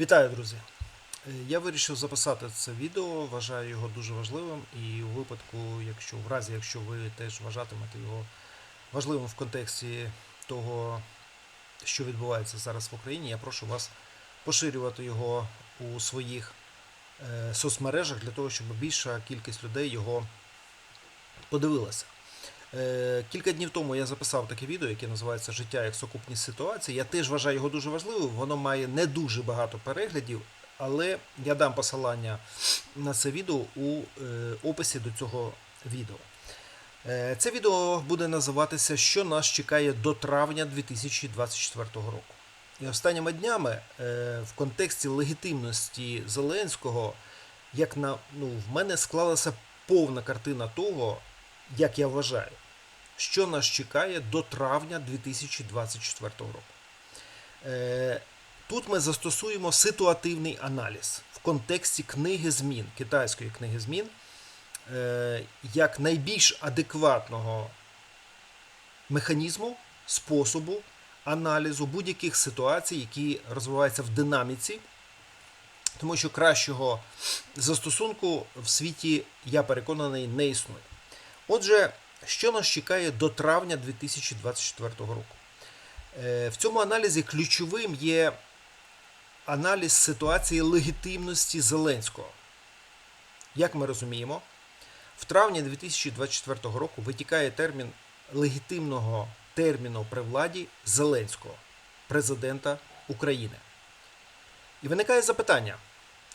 Вітаю, друзі! Е, Я вирішив записати це відео, вважаю його дуже важливим, і у випадку, якщо в разі, якщо ви теж вважатимете його важливим в контексті того, що відбувається зараз в Україні, я прошу вас поширювати його у своїх е, соцмережах для того, щоб більша кількість людей його подивилася. Е, Кілька днів тому я записав таке відео, яке називається Життя як сукупність ситуацій. Я теж вважаю його дуже важливим. Воно має не дуже багато переглядів, але я дам посилання на це відео у е, описі до цього відео. Е, Це відео буде називатися Що нас чекає до травня 2024 року. І останніми днями в контексті легітимності Зеленського, як на ну, в мене склалася повна картина того, як я вважаю, що нас чекає до травня 2024 року. Е, Тут ми застосуємо ситуативний аналіз в контексті книги змін, китайської книги змін, е, як найбільш адекватного механізму, способу аналізу будь-яких ситуацій, які розвиваються в динаміці, тому що кращого застосунку в світі, я переконаний, не існує. Отже, що нас чекає до травня 2024 року? Е, В цьому аналізі ключовим є аналіз ситуації легітимності Зеленського. Як ми розуміємо, в травні 2024 року витікає термін легітимного терміну при владі Зеленського, президента України. І виникає запитання,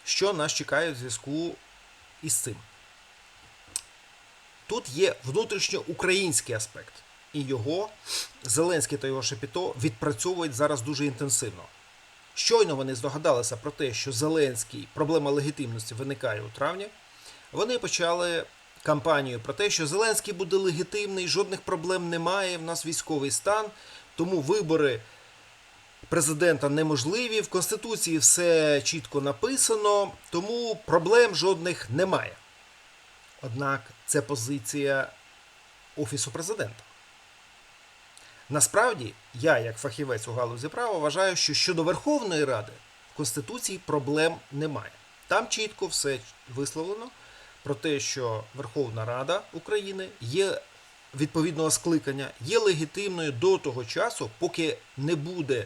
що нас чекає в зв'язку із цим. Тут є внутрішньоукраїнський аспект, і його Зеленський та його Шепіто відпрацьовують зараз дуже інтенсивно. Щойно вони здогадалися про те, що Зеленський проблема легітимності виникає у травні. Вони почали кампанію про те, що Зеленський буде легітимний, жодних проблем немає. В нас військовий стан, тому вибори президента неможливі. В Конституції все чітко написано, тому проблем жодних немає. Однак це позиція Офісу президента. Насправді, я, як фахівець у галузі права, вважаю, що щодо Верховної Ради в Конституції проблем немає. Там чітко все висловлено про те, що Верховна Рада України є відповідного скликання, є легітимною до того часу, поки не буде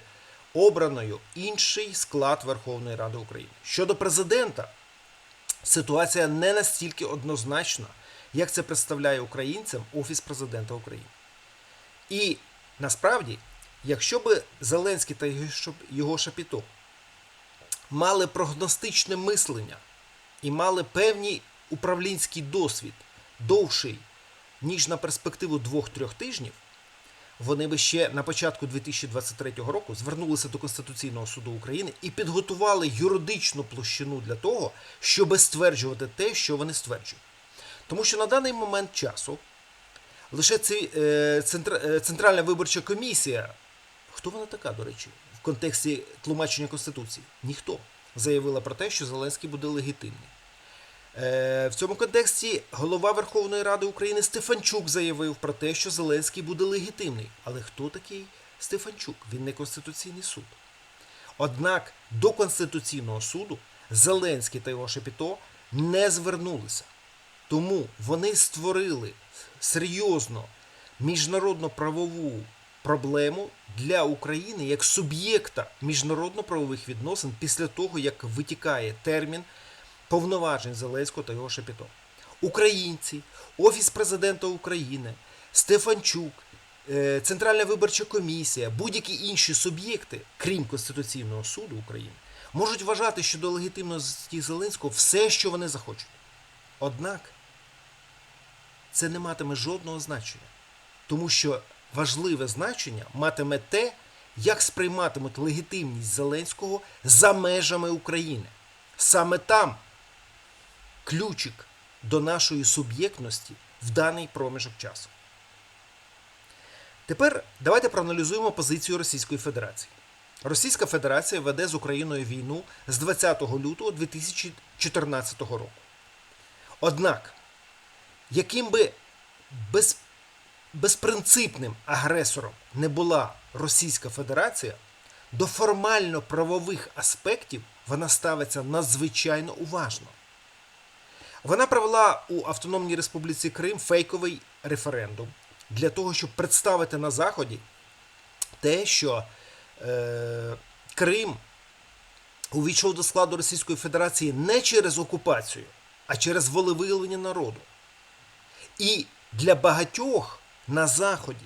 обраною інший склад Верховної Ради України. Щодо президента, ситуація не настільки однозначна, як це представляє українцям Офіс президента України. І насправді, якщо би Зеленський та його Шапіто мали прогностичне мислення і мали певний управлінський досвід довший, ніж на перспективу двох-трьох тижнів, вони би ще на початку 2023 року звернулися до Конституційного суду України і підготували юридичну площину для того, щоб стверджувати те, що вони стверджують. Тому що на даний момент часу лише ці, е, центр, е, Центральна виборча комісія, хто вона така, до речі, в контексті тлумачення Конституції? Ніхто заявила про те, що Зеленський буде легітимний. Е, В цьому контексті голова Верховної Ради України Стефанчук заявив про те, що Зеленський буде легітимний. Але хто такий Стефанчук? Він не Конституційний суд. Однак до Конституційного суду Зеленський та його Шепіто не звернулися. Тому вони створили серйозно міжнародно-правову проблему для України як суб'єкта міжнародно-правових відносин після того, як витікає термін повноважень Зеленського та його Шепіто. Українці, Офіс президента України, Стефанчук, е, Центральна виборча комісія, будь-які інші суб'єкти, крім Конституційного суду України, можуть вважати щодо легітимності Зеленського все, що вони захочуть. Однак це не матиме жодного значення, тому що важливе значення матиме те, як сприйматимуть легітимність Зеленського за межами України. Саме там ключик до нашої суб'єктності в даний проміжок часу. Тепер давайте проаналізуємо позицію Російської Федерації. Російська Федерація веде з Україною війну з 20 лютого 2014 року. Однак, яким би без, безпринципним агресором не була Російська Федерація, до формально правових аспектів вона ставиться надзвичайно уважно. Вона провела у Автономній Республіці Крим фейковий референдум для того, щоб представити на Заході те, що е, Крим увійшов до складу Російської Федерації не через окупацію, а через волевиявлення народу. І для багатьох на Заході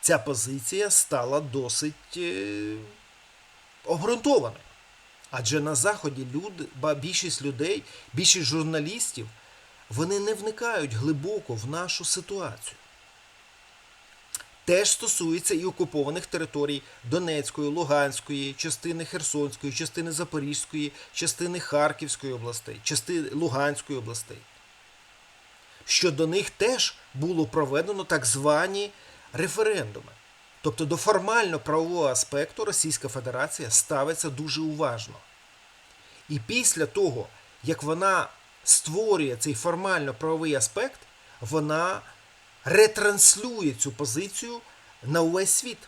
ця позиція стала досить е, обґрунтованою. Адже на Заході люди, ба- більшість людей, більшість журналістів, вони не вникають глибоко в нашу ситуацію. Теж стосується і окупованих територій Донецької, Луганської, частини Херсонської, частини Запорізької, частини Харківської областей, частини Луганської областей. Що до них теж було проведено так звані референдуми. Тобто до формально-правового аспекту Російська Федерація ставиться дуже уважно. І після того, як вона створює цей формально-правовий аспект, вона ретранслює цю позицію на увесь світ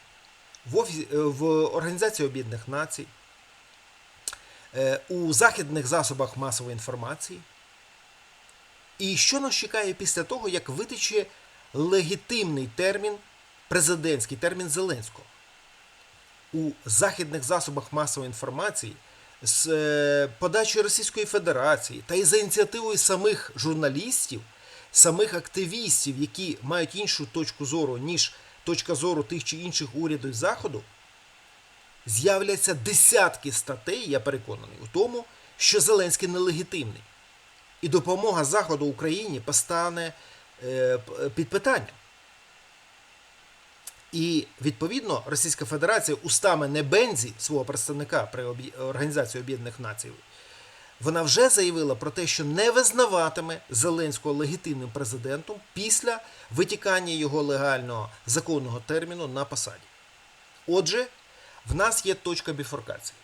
в, офісі, е, в Організації Об'єднаних Націй, е, у західних засобах масової інформації. І що нас чекає після того, як витече легітимний термін, президентський термін Зеленського? У західних засобах масової інформації з е, подачі Російської Федерації та і за ініціативою самих журналістів, самих активістів, які мають іншу точку зору, ніж точка зору тих чи інших урядів Заходу, з'являться десятки статей, я переконаний, у тому, що Зеленський нелегітимний. І допомога Заходу Україні постане е, під питанням. І відповідно Російська Федерація устами Небензі, свого представника при Організації Об'єднаних Націй, вона вже заявила про те, що не визнаватиме Зеленського легітимним президентом після витікання його легального законного терміну на посаді. Отже, в нас є точка біфоркації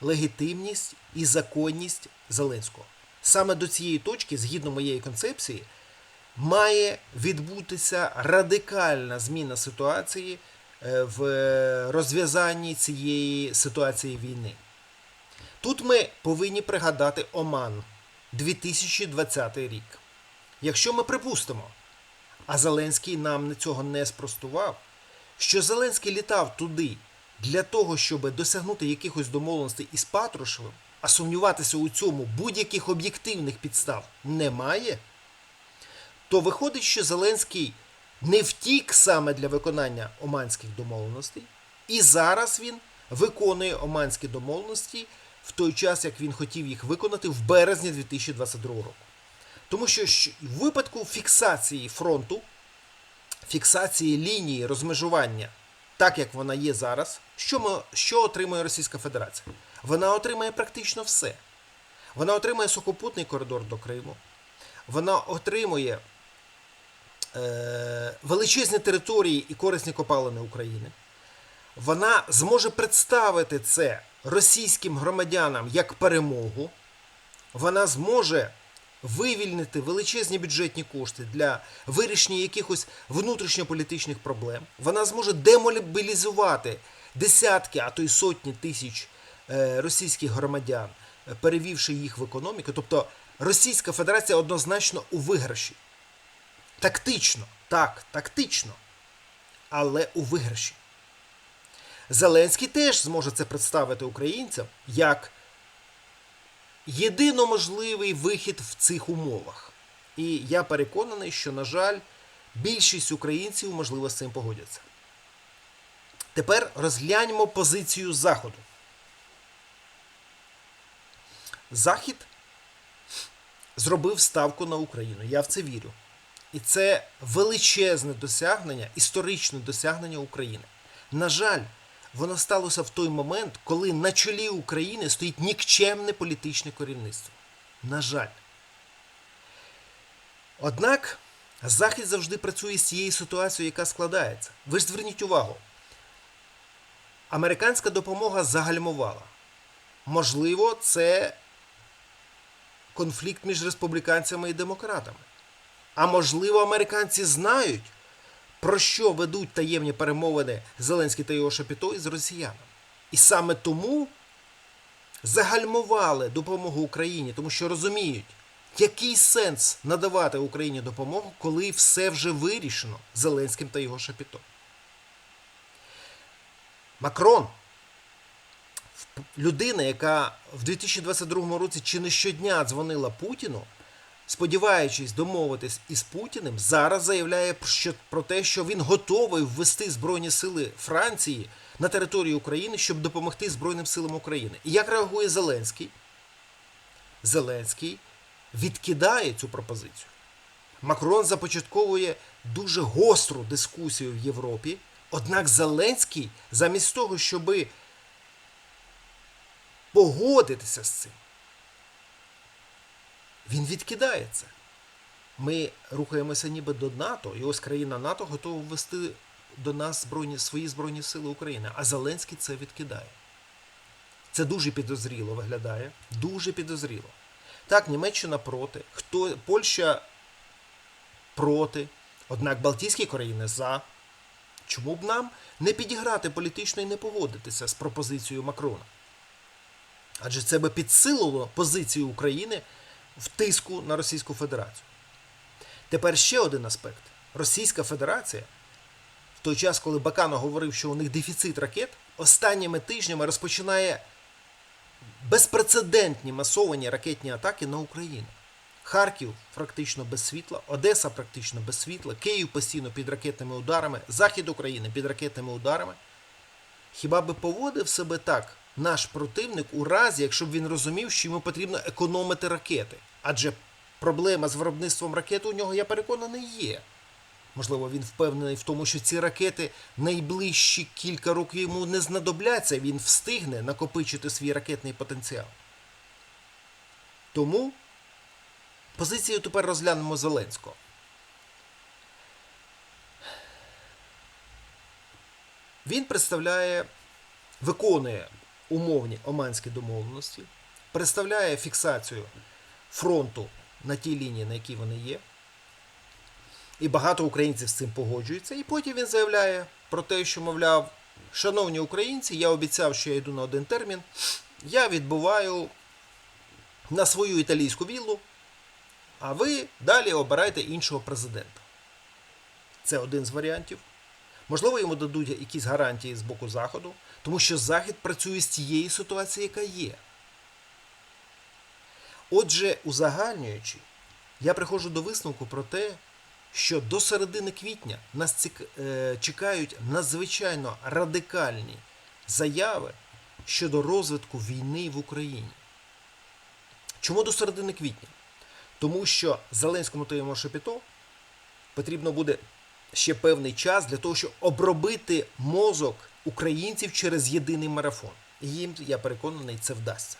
легітимність і законність Зеленського. Саме до цієї точки, згідно моєї концепції, має відбутися радикальна зміна ситуації е, в розв'язанні цієї ситуації війни. Тут ми повинні пригадати Оман 2020 рік. Якщо ми припустимо, а Зеленський нам цього не спростував, що Зеленський літав туди для того, щоб досягнути якихось домовленостей із Патрушевим, а сумніватися у цьому будь-яких об'єктивних підстав немає, то виходить, що Зеленський не втік саме для виконання оманських домовленостей, і зараз він виконує оманські домовленості в той час, як він хотів їх виконати в березні 2022 року. Тому що в випадку фіксації фронту, фіксації лінії розмежування, так як вона є зараз, що, ми, що отримує Російська Федерація? Вона отримає практично все. Вона отримує сухопутний коридор до Криму, вона отримує величезні території і корисні копалини України. Вона зможе представити це російським громадянам як перемогу. Вона зможе вивільнити величезні бюджетні кошти для вирішення якихось внутрішньополітичних проблем. Вона зможе демобілізувати десятки, а то й сотні тисяч е, російських громадян, е, перевівши їх в економіку. Тобто Російська Федерація однозначно у виграші. Тактично, так, тактично, але у виграші. Зеленський теж зможе це представити українцям як єдино можливий вихід в цих умовах. І я переконаний, що, на жаль, більшість українців, можливо, з цим погодяться. Тепер розгляньмо позицію Заходу. Захід зробив ставку на Україну. Я в це вірю. І це величезне досягнення, історичне досягнення України. На жаль, воно сталося в той момент, коли на чолі України стоїть нікчемне політичне керівництво. На жаль. Однак Захід завжди працює з цією ситуацією, яка складається. Ви ж зверніть увагу. Американська допомога загальмувала. Можливо, це конфлікт між республіканцями і демократами. А можливо, американці знають, про що ведуть таємні перемовини Зеленський та його Шапіто із росіянами. І саме тому загальмували допомогу Україні, тому що розуміють, який сенс надавати Україні допомогу, коли все вже вирішено Зеленським та його шапітом. Макрон людина, яка в 2022 році чи не щодня дзвонила Путіну, сподіваючись домовитись із Путіним, зараз заявляє про- те, що він готовий ввести Збройні сили Франції на територію України, щоб допомогти Збройним силам України. І як реагує Зеленський? Зеленський відкидає цю пропозицію. Макрон започатковує дуже гостру дискусію в Європі. Однак Зеленський, замість того, щоби погодитися з цим. Він відкидає це. Ми рухаємося ніби до НАТО, і ось країна НАТО готова ввести до нас збройні, свої Збройні Сили України, а Зеленський це відкидає. Це дуже підозріло виглядає. Дуже підозріло. Так, Німеччина проти, хто, Польща проти, однак Балтійські країни за. Чому б нам не підіграти політично і не погодитися з пропозицією Макрона? Адже це би підсилило позицію України в тиску на Російську Федерацію. Тепер ще один аспект. Російська Федерація, в той час, коли Бакано говорив, що у них дефіцит ракет, останніми тижнями розпочинає безпрецедентні масовані ракетні атаки на Україну. Харків практично без світла, Одеса практично без світла, Київ постійно під ракетними ударами, Захід України під ракетними ударами. Хіба би поводив себе так наш противник у разі, якщо б він розумів, що йому потрібно економити ракети? Адже проблема з виробництвом ракет у нього, я переконаний, є. Можливо, він впевнений в тому, що ці ракети найближчі кілька років йому не знадобляться, він встигне накопичити свій ракетний потенціал. Тому позицію тепер розглянемо Зеленського. Він представляє, виконує умовні оманські домовленості, представляє фіксацію фронту на тій лінії, на якій вони є. І багато українців з цим погоджуються. І потім він заявляє про те, що, мовляв, шановні українці, я обіцяв, що я йду на один термін. Я відбуваю на свою італійську віллу, а ви далі обирайте іншого президента. Це один з варіантів. Можливо, йому дадуть якісь гарантії з боку Заходу, тому що Захід працює з тієї ситуації, яка є. Отже, узагальнюючи, я приходжу до висновку про те, що до середини квітня нас е, чекають надзвичайно радикальні заяви щодо розвитку війни в Україні. Чому до середини квітня? Тому що Зеленському та йому Шепіто потрібно буде ще певний час для того, щоб обробити мозок українців через єдиний марафон. І їм, я переконаний, це вдасться.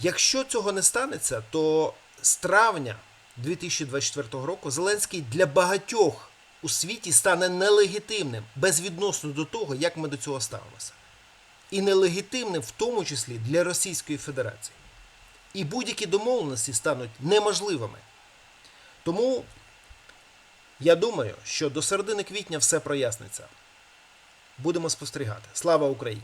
Якщо цього не станеться, то з травня 2024 року Зеленський для багатьох у світі стане нелегітимним безвідносно до того, як ми до цього ставимося. І нелегітимним в тому числі для Російської Федерації. І будь-які домовленості стануть неможливими. Тому я думаю, що до середини квітня все проясниться. Будемо спостерігати. Слава Україні!